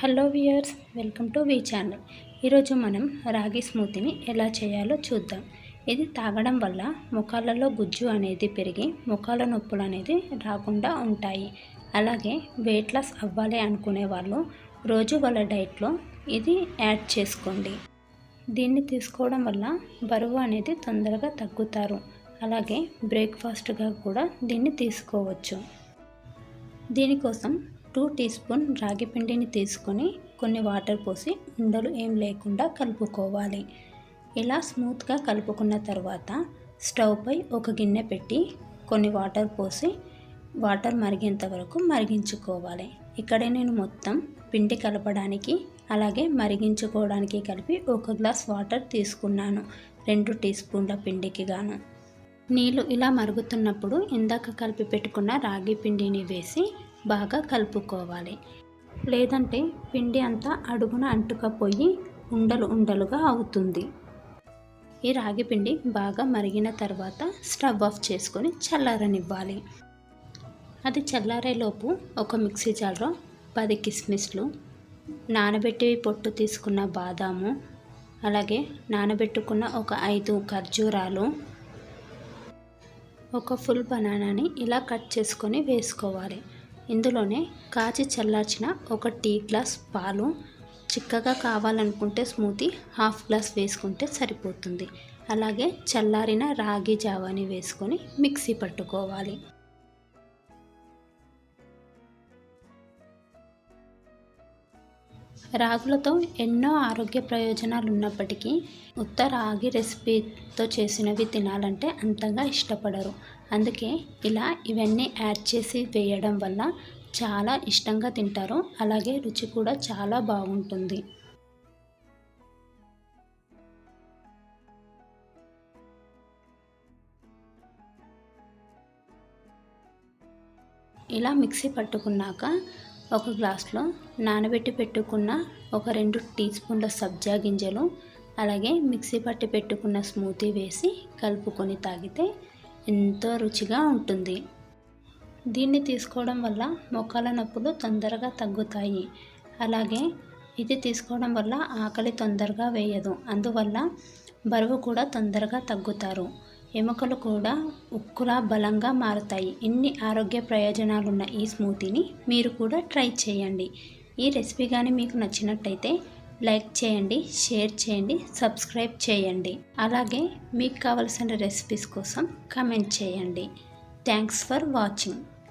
Hello viewers welcome to V channel. ఈరోజు మనం రాగి స్మూతీని ఎలా చేయాలో చూద్దాం. ఇది తాగడం వల్ల ముఖాలలో గుజ్జు అనేది పెరిగి ముఖాల నొప్పులు అనేది రాకుండా ఉంటాయి. అలాగే వెయిట్ లాస్ అవ్వాలి అనుకునే వాళ్ళు రోజు వాళ్ళ డైట్లో ఇది యాడ్ చేసుకోండి. దీన్ని తీసుకోవడం వల్ల బరువు అనేది తొందరగా తగ్గుతారు. అలాగే బ్రేక్ఫాస్ట్గా కూడా దీన్ని తీసుకోవచ్చు. దీనికోసం టూ టీ స్పూన్ రాగి పిండిని తీసుకొని కొన్ని వాటర్ పోసి ఉండలు ఏం లేకుండా కలుపుకోవాలి. ఇలా స్మూత్గా కలుపుకున్న తర్వాత స్టవ్పై ఒక గిన్నె పెట్టి కొన్ని వాటర్ పోసి వాటర్ మరిగేంత వరకు మరిగించుకోవాలి. ఇక్కడే నేను మొత్తం పిండి కలపడానికి అలాగే మరిగించుకోవడానికి కలిపి ఒక గ్లాస్ వాటర్ తీసుకున్నాను రెండు టీ స్పూన్ల పిండికి గాను. నీళ్ళు ఇలా మరుగుతున్నప్పుడు ఇందాక కలిపి పెట్టుకున్న రాగి పిండిని వేసి బాగా కలుపుకోవాలి. లేదంటే పిండి అంతా అడుగున అంటుకపోయి ఉండలు ఉండలుగా అవుతుంది. ఈ రాగి పిండి బాగా మరిగిన తర్వాత స్టవ్ ఆఫ్ చేసుకొని చల్లారనివ్వాలి. అది చల్లారేలోపు ఒక మిక్సీ జార్లో పది కిస్మిస్లు నానబెట్టి పొట్టు తీసుకున్న బాదాము అలాగే నానబెట్టుకున్న ఒక ఐదు ఖర్జూరాలు ఒక ఫుల్ బనానాని ఇలా కట్ చేసుకొని వేసుకోవాలి. ఇందులోనే కాచి చల్లార్చిన ఒక టీ గ్లాస్ పాలు చిక్కగా కావాలనుకుంటే స్మూతీ హాఫ్ గ్లాస్ వేసుకుంటే సరిపోతుంది. అలాగే చల్లారిన రాగి జావాని వేసుకొని మిక్సీ పట్టుకోవాలి. రాగులతో ఎన్నో ఆరోగ్య ప్రయోజనాలు ఉన్నప్పటికీ ఉత్త రాగి రెసిపీతో చేసినవి తినాలంటే అంతగా ఇష్టపడరు. అందుకే ఇలా ఇవన్నీ యాడ్ చేసి వేయడం వల్ల చాలా ఇష్టంగా తింటారు. అలాగే రుచి కూడా చాలా బాగుంటుంది. ఇలా మిక్సీ పట్టుకున్నాక ఒక గ్లాస్లో నానబెట్టి పెట్టుకున్న ఒక రెండు టీ స్పూన్ల సబ్జా గింజలు అలాగే మిక్సీ పట్టి పెట్టుకున్న స్మూతీ వేసి కలుపుకొని తాగితే ఎంతో రుచిగా ఉంటుంది. దీన్ని తీసుకోవడం వల్ల మొక్కల నొప్పులు తొందరగా తగ్గుతాయి. అలాగే ఇది తీసుకోవడం వల్ల ఆకలి తొందరగా వేయదు. అందువల్ల బరువు కూడా తొందరగా తగ్గుతారు. ఎముకలు కూడా ఉక్కులా బలంగా మారుతాయి. ఇన్ని ఆరోగ్య ప్రయోజనాలున్న ఈ స్మూతీని మీరు కూడా ట్రై చేయండి. ఈ రెసిపీ కానీ మీకు నచ్చినట్టయితే లైక్ చేయండి షేర్ చేయండి సబ్స్క్రైబ్ చేయండి. అలాగే మీకు కావలసిన రెసిపీస్ కోసం కమెంట్ చేయండి. Thanks for watching.